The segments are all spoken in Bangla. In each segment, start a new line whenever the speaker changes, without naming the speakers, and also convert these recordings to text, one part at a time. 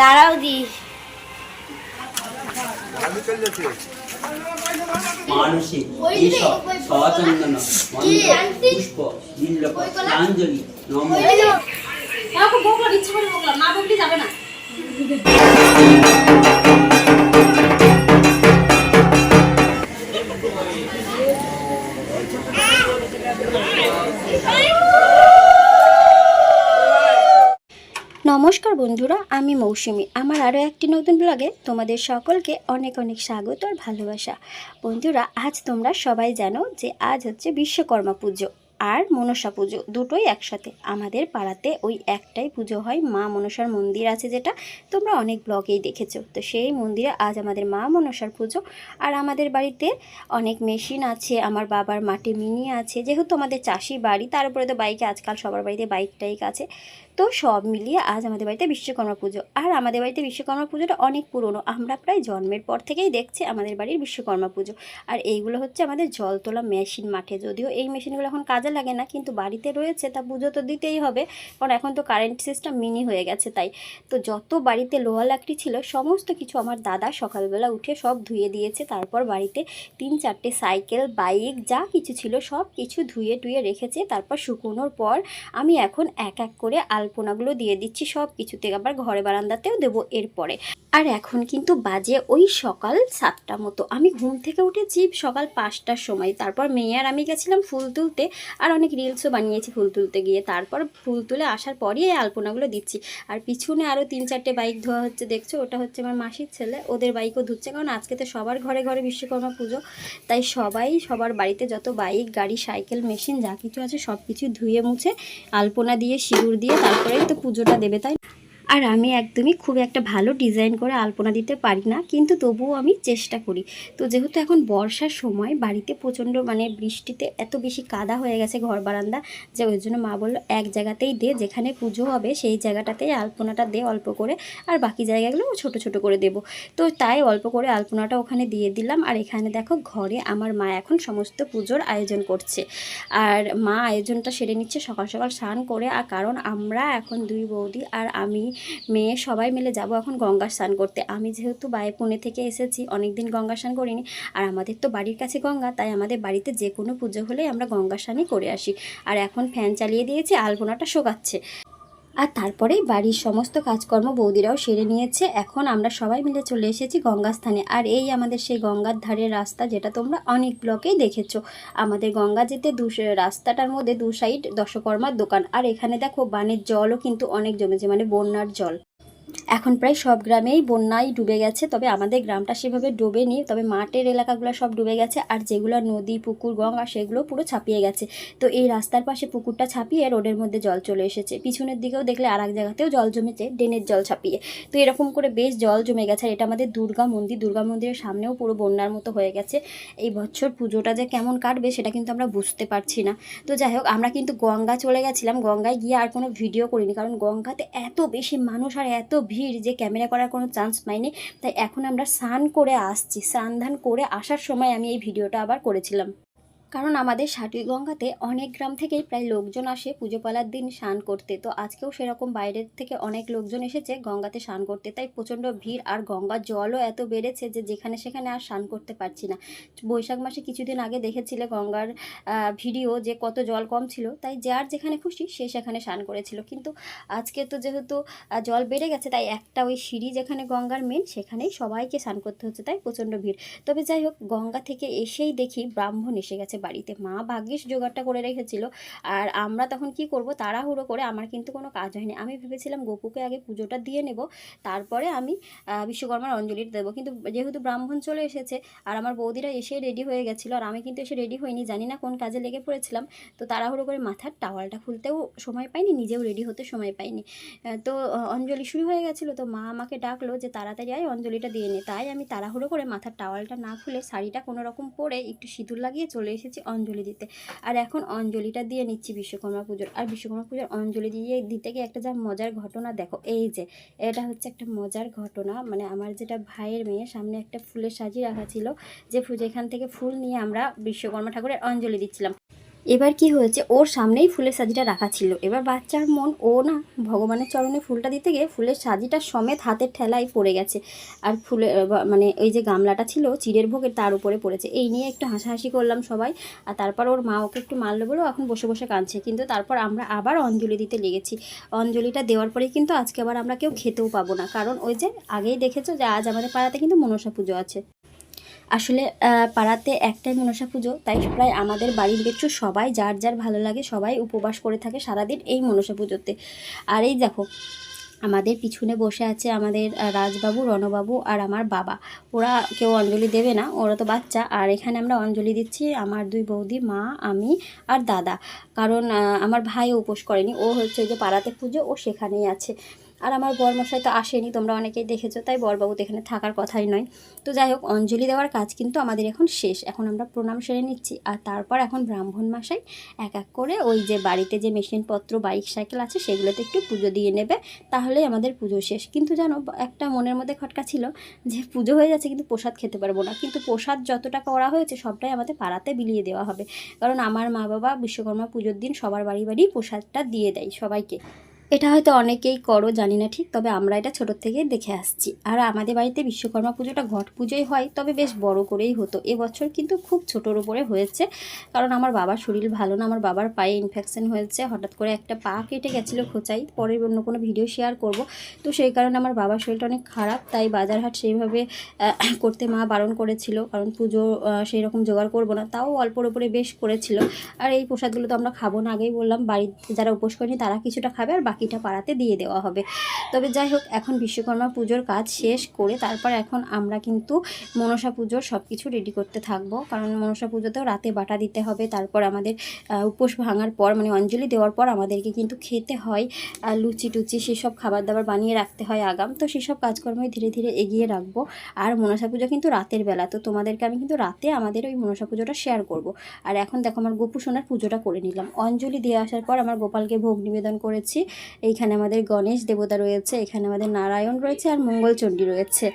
দাঁড়াও দি।
ঈশব সচন্দন পুষ্প নীলক প্রাঞ্জলি নম
কাউকে করে না যাবে না।
নমস্কার বন্ধুরা, আমি মৌসুমি। আমার আরও একটি নতুন ব্লগে তোমাদের সকলকে অনেক অনেক স্বাগত আর ভালোবাসা। বন্ধুরা, আজ তোমরা সবাই জানো যে আজ হচ্ছে বিশ্বকর্মা পুজো আর মনসা পুজো, দুটোই একসাথে। আমাদের পাড়াতে ওই একটাই পুজো হয়, মা মনসার মন্দির আছে যেটা তোমরা অনেক ব্লগেই দেখেছ। তো সেই মন্দিরে আজ আমাদের মা মনসার পুজো আর আমাদের বাড়িতে অনেক মেশিন আছে, আমার বাবার মাটি মিনি আছে। যেহেতু আমাদের চাষি বাড়ি, তার উপরে তো বাইকে আজকাল সবার বাড়িতে বাইক টাইক আছে। তো সব মিলিয়ে আজ আমাদের বাড়িতে বিশ্বকর্মা পুজো। আর আমাদের বাড়িতে বিশ্বকর্মা পুজোটা অনেক পুরনো। আমরা প্রায় জন্মের পর থেকেই দেখছি আমাদের বাড়ির বিশ্বকর্মা পুজো। আর এইগুলো হচ্ছে আমাদের জল তোলা মেশিন মাঠে। যদিও এই মেশিনগুলো এখন কাজে লাগে না, কিন্তু বাড়িতে রয়েছে, তা পুজো তো দিতেই হবে। কারণ এখন তো কারেন্ট সিস্টেম মিনি হয়ে গেছে তাই। তো যত বাড়িতে লোহা লাকড়ি ছিল, সমস্ত কিছু আমার দাদা সকালবেলা উঠে সব ধুয়ে দিয়েছে। তারপর বাড়িতে তিন চারটে সাইকেল, বাইক, যা কিছু ছিল সব কিছু ধুয়ে টুয়ে রেখেছে। তারপর শুকোনোর পর আমি এখন এক এক করে আলপনাগুলো দিয়ে দিচ্ছি, সব কিছুতে আবার ঘরে বারান্দাতেও দেবো এরপরে। আর এখন কিন্তু বাজে ওই সকাল সাতটা মতো। আমি ঘুম থেকে উঠেছি সকাল পাঁচটার সময়। তারপর মেয়ে আর আমি গেছিলাম ফুল তুলতে আর অনেক রিলসও বানিয়েছি ফুল তুলতে গিয়ে। তারপর ফুল তুলে আসার পরই এই আলপনাগুলো দিচ্ছি। আর পিছনে আরও তিন চারটে বাইক ধোয়া হচ্ছে, দেখছ? ওটা হচ্ছে আমার মাসির ছেলে। ওদের বাইকও ধুচ্ছে, কারণ আজকে তো সবার ঘরে ঘরে বিশ্বকর্মা পুজো। তাই সবাই, সবার বাড়িতে যত বাইক, গাড়ি, সাইকেল, মেশিন, যা কিছু আছে সব কিছু ধুয়ে মুছে আলপনা দিয়ে, সিঁদুর দিয়ে তারপরেই তো পুজোটা দেবে তাই আর আমি একদমই খুব একটা ভালো ডিজাইন করে আলপনা দিতে পারি না, কিন্তু তবুও আমি চেষ্টা করি। তো যেহেতু এখন বর্ষার সময়, বাড়িতে প্রচণ্ড মানে বৃষ্টিতে এত বেশি কাদা হয়ে গেছে ঘর বারান্দা, যে ওই জন্য মা বলল, এক জায়গাতেই দে, যেখানে পুজো হবে সেই জায়গাটাতেই আলপনাটা দে অল্প করে, আর বাকি জায়গাগুলো ছোট ছোট করে দেব। তো তাই অল্প করে আলপনাটা ওখানে দিয়ে দিলাম, আর এখানে দেখো ঘরে আমার মা এখন সমস্ত পুজোর আয়োজন করছে। আর মা আয়োজনটা সেরে নিচ্ছে সকাল সকাল স্নান করে, আর কারণ আমরা এখন দুই বৌদি, আর আমি মেয়ে, সবাই মিলে যাব এখন গঙ্গা স্নান করতে। আমি যেহেতু বাই পুনে থেকে এসেছি অনেক দিন গঙ্গা স্নান করিনি। আর আমাদের তো বাড়ির কাছে গঙ্গা, তাই আমাদের বাড়িতে যে কোনো পুজো হলেই আমরা গঙ্গা স্নানই করে আসি। আর এখন ফ্যান চালিয়ে দিয়েছি, আলপনাটা শোকাচ্ছে। আর তারপরেই বাড়ির সমস্ত কাজকর্ম বৌদিরাও সেরে নিয়েছে। এখন আমরা সবাই মিলে চলে এসেছি গঙ্গা স্থানে আর এই আমাদের সেই গঙ্গার ধারের রাস্তা, যেটা তোমরা অনেক ব্লকেই দেখেছ। আমাদের গঙ্গা যেতে দু রাস্তাটার মধ্যে দু সাইড দশকর্মার দোকান। আর এখানে দেখো বানের জলও কিন্তু অনেক জমেছে মানে বন্যার জল। এখন প্রায় সব গ্রামেই বন্যায় ডুবে গেছে, তবে আমাদের গ্রামটা সেভাবে ডোবেনি তবে মাঠের এলাকাগুলো সব ডুবে গেছে, আর যেগুলো নদী, পুকুর, গঙ্গা সেগুলো পুরো ছাপিয়ে গেছে। তো এই রাস্তার পাশে পুকুরটা ছাপিয়ে রোডের মধ্যে জল চলে এসেছে। পিছনের দিকেও দেখলে আর এক জায়গাতেও জল জমেছে, ড্রেনের জল ছাপিয়ে। তো এরকম করে বেশ জল জমে গেছে, আর এটা আমাদের দুর্গা মন্দির, দুর্গা মন্দিরের সামনেও পুরো বন্যার মতো হয়ে গেছে। এই বছর পুজোটা যে কেমন কাটবে সেটা কিন্তু আমরা বুঝতে পারছি না। তো যাই হোক, আমরা কিন্তু গঙ্গা চলে গেছিলাম, গঙ্গায় গিয়ে আর কোনো ভিডিও করিনি, কারণ গঙ্গাতে এত বেশি মানুষ আর এত ভিড় যে ক্যামেরা করার কোনো চান্স পাইনি, তাই এখন আমরা স্নান করে আসছি। স্নান ধান করে আসার সময় আমি এই ভিডিওটা আবার করেছিলাম। কারণ আমাদের সাটুই গঙ্গাতে অনেক গ্রাম থেকেই প্রায় লোকজন আসে, পুজো পালার দিন স্নান করতে। তো আজকেও সেরকম বাইরের থেকে অনেক লোকজন এসেছে গঙ্গাতে স্নান করতে। তাই প্রচণ্ড ভিড় আর গঙ্গার জলও এত বেড়েছে যে যেখানে সেখানে আর স্নান করতে পারছি না। বৈশাখ মাসে কিছুদিন আগে দেখেছিলে গঙ্গার ভিডিও যে কত জল কম ছিল? তাই যার যেখানে খুশি সে সেখানে স্নান করেছিল। কিন্তু আজকে তো যেহেতু জল বেড়ে গেছে, তাই একটা ওই সিঁড়ি যেখানে গঙ্গার মেন সেখানেই সবাইকে স্নান করতে হচ্ছে। তাই প্রচণ্ড ভিড়। তবে যাই হোক, গঙ্গা থেকে এসেই দেখি ব্রাহ্মণ এসে গেছে। বাড়িতে। মা ভাগ্যিস জোগাড়টা করে রেখেছিল। আর আমরা তখন কি করব, তাড়াহুড়ো করে আমার কিন্তু কোনো কাজ হয়নি। আমি ভেবেছিলাম গোপুকে আগে পুজোটা দিয়ে নেব, তারপরে আমি বিশ্বকর্মার অঞ্জলিটা দেবো। কিন্তু যেহেতু ব্রাহ্মণ চলে এসেছে, আর আমার বৌদিরা এসে রেডি হয়ে গেছিল, আর আমি কিন্তু এসে রেডি হইনি, জানি না কোন কাজে লেগে পড়েছিলাম, তো তাড়াহুড়ো করে মাথার টাওয়ালটা খুলতেও সময় পাইনি, নিজেও রেডি হতে সময় পাইনি। তো অঞ্জলি শুরু হয়ে গেছিল, তো মা আমাকে ডাকলো যে তাড়াতাড়ি আয়, অঞ্জলিটা দিয়ে নে। তাই আমি তাড়াহুড়ো করে মাথার টাওয়ালটা না খুলে শাড়িটা কোনো রকম পরে একটু সিঁদুর লাগিয়ে চলে এসেছি। অঞ্জলি দিতে। আর এখন অঞ্জলিটা দিয়ে নিচ্ছি বিশ্বকর্মা পুজোর। আর বিশ্বকর্মা পুজোর অঞ্জলি দিয়ে দিতে গিয়ে একটা যা মজার ঘটনা দেখো, এই যে, এটা হচ্ছে একটা মজার ঘটনা। মানে আমার যেটা ভাইয়ের মেয়ে, সামনে একটা ফুলের সাজিয়ে রাখা ছিল, যে যেখান থেকে ফুল নিয়ে আমরা বিশ্বকর্মা ঠাকুরের অঞ্জলি দিচ্ছিলাম। এবার কি হয়েছে? ওর সামনেই ফুলের সাজিটা রাখা ছিল। এবার বাচ্চার মন, ও না, ভগবানের চরণে ফুলটা দিতে গিয়ে ফুলের সাজিটা সমেত হাতের ঠেলায় পড়ে গেছে। আর ফুলে মানে ওই যে গামলাটা ছিল, চিড়ের ভোগের তার উপরে পড়েছে। এই নিয়ে একটু হাসাহাসি করলাম সবাই। আর তারপর ওর মা ওকে একটু মারলো বলেও এখন বসে বসে কাঁদছে। কিন্তু তারপর আমরা আবার অঞ্জলি দিতে লেগেছি। অঞ্জলিটা দেওয়ার পরেই কিন্তু আজকে আবার আমরা কেউ খেতেও পাবো না। কারণ ওই যে আগেই দেখেছ যে আজ আমাদের পাড়াতে কিন্তু মনসা পুজো আছে। আসলে পাড়াতে একটাই মনসা পুজো, তাই প্রায় আমাদের বাড়ির দেখছ সবাই যার যার ভালো লাগে সবাই উপবাস করে থাকে সারাদিন এই মনসা পুজোতে। আর এই দেখো, আমাদের পিছনে বসে আছে আমাদের রাজবাবু, রণবাবু আর আমার বাবা। ওরা কেউ অঞ্জলি দেবে না, ওরা তো বাচ্চা। আর এখানে আমরা অঞ্জলি দিচ্ছি আমার দুই বৌদি, মা, আমি আর দাদা। কারণ আমার ভাইও উপোস করেনি, ও হচ্ছে যে পাড়াতে পুজো, ও সেখানেই আছে। আর আমার বরমশাই তো আসেনি, তোমরা অনেকেই দেখেছ, তাই বরবাবু তো এখানে থাকার কথাই নয়। তো যাই হোক, অঞ্জলি দেওয়ার কাজ কিন্তু আমাদের এখন শেষ। এখন আমরা প্রণাম সেরে নিচ্ছি। আর তারপর এখন ব্রাহ্মণ মাসাই এক এক করে ওই যে বাড়িতে যে মেশিনপত্র, বাইক, সাইকেল আছে, সেগুলোতে একটু পুজো দিয়ে নেবে। তাহলেই আমাদের পুজো শেষ। কিন্তু জানো, একটা মনের মধ্যে খটকা ছিল যে পুজো হয়ে যাচ্ছে কিন্তু প্রসাদ খেতে পারব না। কিন্তু প্রসাদ যত টাকা করা হয়েছে, সবটাই আমাদের পাড়াতে বিলিয়ে দেওয়া হবে। কারণ আমার মা বাবা বিশ্বকর্মা পুজোর দিন সবার বাড়ি বাড়ি প্রসাদটা দিয়ে দেয় সবাইকে। এটা হয়তো অনেকেই করো, জানি না ঠিক, তবে আমরা এটা ছোটোর থেকেই দেখে আসছি। আর আমাদের বাড়িতে বিশ্বকর্মা পুজোটা ঘট পুজোই হয়, তবে বেশ বড় করেই হতো। এবছর কিন্তু খুব ছোটোর উপরে হয়েছে, কারণ আমার বাবার শরীর ভালো না, আমার বাবার পায়ে ইনফেকশন হয়েছে, হঠাৎ করে একটা পা কেটে গেছিল খোঁচাই, পরে অন্য কোনো ভিডিও শেয়ার করব। তো সেই কারণে আমার বাবার শরীরটা অনেক খারাপ, তাই বাজার হাট সেইভাবে করতে মা বারণ করেছিল, কারণ পুজো সেই রকম জোগাড় করব না, তাও অল্পর উপরে বেশ করেছিল। আর এই প্রসাদগুলো তো আমরা খাব না আগেই বললাম বাড়িতে যারা উপোস করেনি তারা কিছুটা খাবে, আর বাকিটা পাড়াতে দিয়ে দেওয়া হবে। তবে যাই হোক, এখন বিশ্বকর্মা পুজোর কাজ শেষ করে তারপর এখন আমরা কিন্তু মনসা পুজোর সব কিছু রেডি করতে থাকব। কারণ মনসা পুজোতেও রাতে বাটা দিতে হবে, তারপর আমাদের উপোস ভাঙার পর মানে অঞ্জলি দেওয়ার পর আমাদেরকে কিন্তু খেতে হয় লুচি টুচি সেসব খাবার দাবার বানিয়ে রাখতে হয় আগাম। তো সেসব কাজকর্মই ধীরে ধীরে এগিয়ে রাখব। আর মনসা পুজো কিন্তু রাতের বেলা, তো তোমাদেরকে আমি কিন্তু রাতে আমাদের ওই মনসা পুজোটা শেয়ার করব। আর এখন দেখো আমার গোপু সোনার পুজোটা করে নিলাম। অঞ্জলি দিয়ে আসার পর আমার গোপালকে ভোগ নিবেদন করেছি। এইখানে আমাদের গণেশ দেবতা রয়েছে, এখানে আমাদের নারায়ণ রয়েছে আর মঙ্গলচণ্ডী রয়েছে।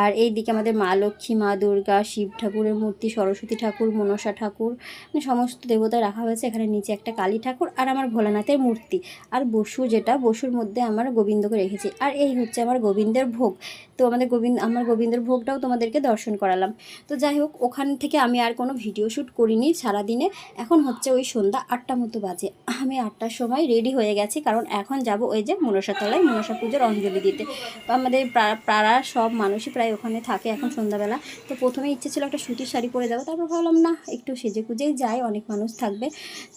আর এই দিকে আমাদের মা লক্ষ্মী, মা দুর্গা, শিব ঠাকুরের মূর্তি, সরস্বতী ঠাকুর, মনসা ঠাকুর মানে সমস্ত দেবতা রাখা হয়েছে। এখানে নিচে একটা কালী ঠাকুর আর আমার ভোলানাথের মূর্তি। আর বসু যেটা, বসুর মধ্যে আমার গোবিন্দকে রেখেছি। আর এই হচ্ছে আমার গোবিন্দের ভোগ। তো আমাদের গোবিন্দ, আমার গোবিন্দের ভোগটাও তোমাদেরকে দর্শন করালাম। তো যাই হোক, ওখান থেকে আমি আর কোনো ভিডিও শ্যুট করিনি সারাদিনে। এখন হচ্ছে ওই সন্ধ্যা আটটা মতো বাজে। আমি আটটার সময় রেডি হয়ে গেছি, কারণ এখন যাব ওই যে মনসাতলায় মনসা পুজোর অঞ্জলি দিতে। আমাদের পাড়ার সব মানুষই প্রায় ওখানে থাকে এখন সন্ধ্যাবেলা। তো প্রথমে ইচ্ছে ছিল একটা সুতির শাড়ি পরে যাব, তারপর ভাবলাম, না, একটু সেজে কুজেই যাই, অনেক মানুষ থাকবে।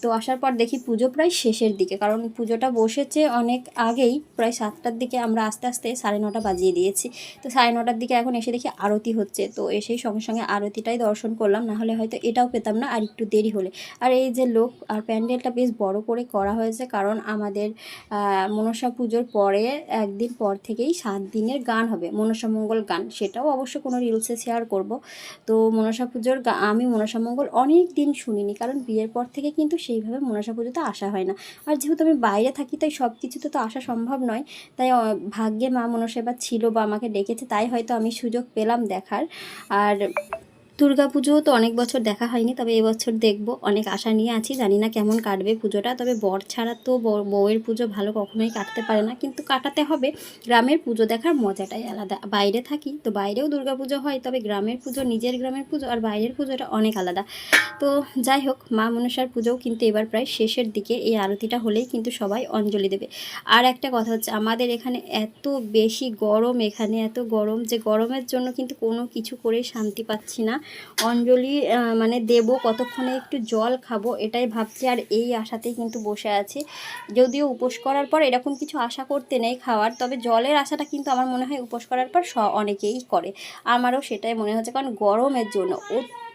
তো আসার পর দেখি পুজো প্রায় শেষের দিকে, কারণ পুজোটা বসেছে অনেক আগেই, প্রায় সাতটার দিকে আমরা আস্তে আস্তে সাড়ে নটা বাজিয়ে দিয়েছি। তো সাড়ে নটার দিকে এখন এসে দেখি আরতি হচ্ছে। তো এসেই সঙ্গে সঙ্গে আরতিটাই দর্শন করলাম না হলে হয়তো এটাও পেতাম না আর একটু দেরি হলে। আর এই যে লোক আর প্যান্ডেলটা বেশ বড় করে করা হয়েছে, কারণ আমাদের মনসা পুজোর পরে একদিন পর থেকেই সাত দিনের গান হবে, মনসা মঙ্গল গান। সেটাও অবশ্য কোনো রিলসে শেয়ার করব। তো মনসা পুজোর আমি মনসা মঙ্গল অনেক দিন শুনিনি, কারণ বিয়ের পর থেকে কিন্তু সেইভাবে মনসা পুজোতে আসা হয় না। আর যেহেতু আমি বাইরে থাকি, তাই সব কিছুতে তো আসা সম্ভব নয়, তাই ভাগ্যে মা মনসা এবার ছিল বা আমাকে ডেকেছে তাই হয়তো আমি সুযোগ পেলাম দেখার। আর দুর্গাপুজোও তো অনেক বছর দেখা হয়নি, তবে এবছর দেখব। অনেক আশা নিয়ে আছি, জানি না কেমন কাটবে পুজোটা, তবে বর ছাড়া তো বউ- বউয়ের পুজো ভালো কখনোই কাটতে পারে না, কিন্তু কাটাতে হবে। গ্রামের পুজো দেখার মজাটাই আলাদা। বাইরে থাকি, তো বাইরেও দুর্গাপুজো হয়, তবে গ্রামের পুজো, নিজের গ্রামের পুজো আর বাইরের পুজোটা অনেক আলাদা। তো যাই হোক, মা মনসার পুজোও কিন্তু এবার প্রায় শেষের দিকে, এই আরতিটা হলেই কিন্তু সবাই অঞ্জলি দেবে। আর একটা কথা হচ্ছে, আমাদের এখানে এত বেশি গরম, এখানে এত গরম যে গরমের জন্য কিন্তু কোনো কিছু করে শান্তি পাচ্ছি না। অঞ্জলি মানে দেবো, কতক্ষণে একটু জল খাব, এটাই ভাবছি, আর এই আশাতেই কিন্তু বসে আছি। যদিও উপোস করার পর এরকম কিছু আশা করতে নেই খাওয়ার, তবে জলের আশাটা কিন্তু আমার মনে হয় উপোস করার পর অনেকেই করে। আমারও সেটাই মনে হচ্ছে, কারণ গরমের জন্য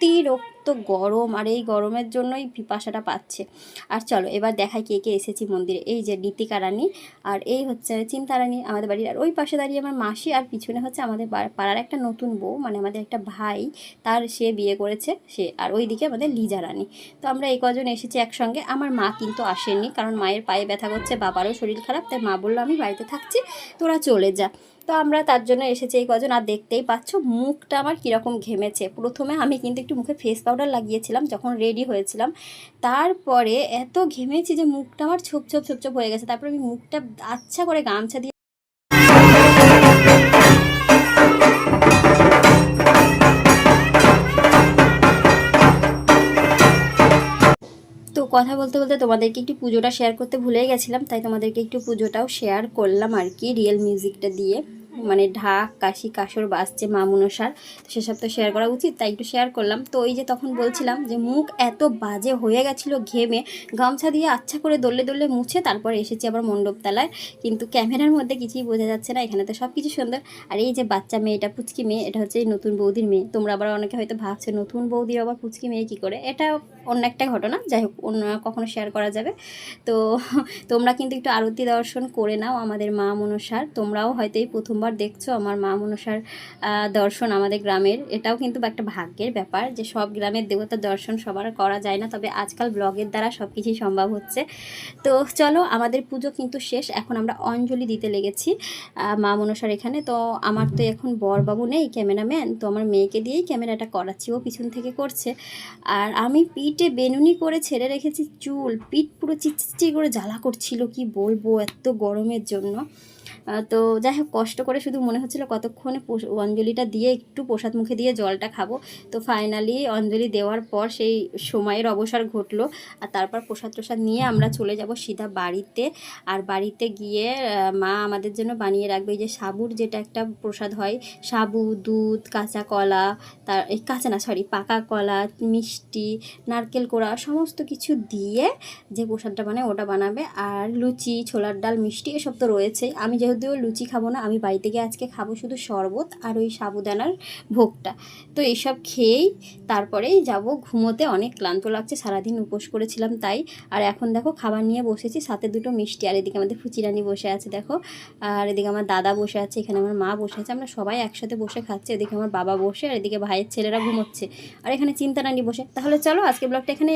অতিরিক্ত গরম আর এই গরমের জন্যই পিপাসাটা পাচ্ছে। আর চলো, এবার দেখাই কে কে এসেছি মন্দিরে। এই যে নীতিকা রানী আর এই হচ্ছে চিন্তা রানী আমাদের বাড়ির। আর ওই পাশে দাঁড়িয়ে আমার মাসি আর পিছনে হচ্ছে আমাদের পাড়ার একটা নতুন বউ মানে আমাদের একটা ভাই, তার সে বিয়ে করেছে, সে আর ওইদিকে আমাদের লিজা রানী। তো আমরা এই কজন এসেছি একসঙ্গে। আমার মা কিন্তু আসেনি কারণ মায়ের পায়ে ব্যথা করছে, বাবারও শরীর খারাপ, তাই মা বলল, আমি বাড়িতে থাকছি, তোরা চলে যা। তো আমরা তার জন্য এসেছি এই কজন, আর দেখতেই পাচ্ছ মুখটা আমার কীরকম ঘেমেছে। প্রথমে আমি কিন্তু একটু মুখে ফেস পাউডার লাগিয়েছিলাম যখন রেডি হয়েছিলাম। তারপরে এত ঘেমেছি যে মুখটা আমার ছোপ ছোপ ছোপ ছোপ হয়ে গেছে। তারপরে আমি মুখটা আচ্ছা করে গামছা দিয়ে কথা বলতে বলতে তোমাদেরকে একটু পুজোটা শেয়ার করতে ভুলে গেছিলাম, তাই তোমাদেরকে একটু পুজোটাও শেয়ার করলাম আর কি রিয়েল মিউজিকটা দিয়ে। মানে ঢাক, কাশি কাসর বাজছে মা মনসার তো সেসব তো শেয়ার করা উচিত, তাই একটু শেয়ার করলাম। তো ওই যে তখন বলছিলাম যে, মুখ এত বাজে হয়ে গেছিল ঘেমে, গামছা দিয়ে আচ্ছা করে দলে দলে মুছে তারপরে এসেছি আবার মণ্ডপতলায়। কিন্তু ক্যামেরার মধ্যে কিছুই বোঝা যাচ্ছে না, এখানে তো সব কিছু সুন্দর। আর এই যে বাচ্চা মেয়েটা পুচকি মেয়ে, এটা হচ্ছে নতুন বৌদির মেয়ে। তোমরা আবার অনেকে হয়তো ভাবছ, নতুন বৌদির আবার পুচকি মেয়ে কী করে? এটা অন্য একটা ঘটনা, যাই হোক, অন্য কখনো শেয়ার করা যাবে। তো তোমরা কিন্তু একটু আরতি দর্শন করে নাও আমাদের মা মনসার তোমরাও হয়তো এই প্রথমবার দেখছ আমার মা মনসার দর্শন আমাদের গ্রামের। এটাও কিন্তু একটা ভাগ্যের ব্যাপার যে সব গ্রামের দেবতার দর্শন সবার করা যায় না, তবে আজকাল ব্লগের দ্বারা সব কিছুই সম্ভব হচ্ছে। তো চলো, আমাদের পুজো কিন্তু শেষ। এখন আমরা অঞ্জলি দিতে লেগেছি মা মনসার এখানে। তো আমার তো এখন বরবাবু নেই, ক্যামেরাম্যান। তো আমার মেয়েকে দিয়েই ক্যামেরাটা করাচ্ছি। ও পিছন থেকে করছে। আর আমি পিঠে বেনুনি করে ছেড়ে রেখেছি চুল। পিঠ পুরো চিচচি করে জ্বালা করছিল, কি বলব এত গরমের জন্য। তো যাই হোক, কষ্ট করে শুধু মনে হচ্ছিল কতক্ষণে অঞ্জলিটা দিয়ে একটু প্রসাদ মুখে দিয়ে জলটা খাব। তো ফাইনালি অঞ্জলি দেওয়ার পর সেই সময়ের অবসর ঘটলো আর তারপর প্রসাদ প্রসাদ নিয়ে আমরা চলে যাব সিধা বাড়িতে। আর বাড়িতে গিয়ে মা আমাদের জন্য বানিয়ে রাখবে এই যে সাবুর যেটা একটা প্রসাদ হয়, সাবু, দুধ, কাঁচা কলা, তার, এই কাঁচা না সরি পাকা কলা, মিষ্টি, নারকেল কোড়া, সমস্ত কিছু দিয়ে যে প্রসাদটা বানায় ওটা বানাবে। আর লুচি, ছোলার ডাল, মিষ্টি এসব তো রয়েছেই। আমি যেহেতু লুচি খাব না, আমি বাড়িতে গিয়ে আজকে খাব শুধু শরবত আর ওই সাবুদানার ভোগটা। তো এইসব খেয়েই তারপরেই যাব ঘুমোতে, অনেক ক্লান্ত লাগছে, সারাদিন উপোস করেছিলাম তাই। আর এখন দেখো খাবার নিয়ে বসেছি, সাথে দুটো মিষ্টি আর এদিকে আমাদের ফুচিরানি বসে আছে দেখো। আর এদিকে আমার দাদা বসে আছে, এখানে আমার মা বসে আছে, আমরা সবাই একসাথে বসে খাচ্ছি, এদিকে আমার বাবা বসে আর এদিকে ভাইয়ের ছেলেরা ঘুমোচ্ছে। আর এখানে চিন্তা রানী বসে, তাহলে চলো আজকে ব্লগটা এখানে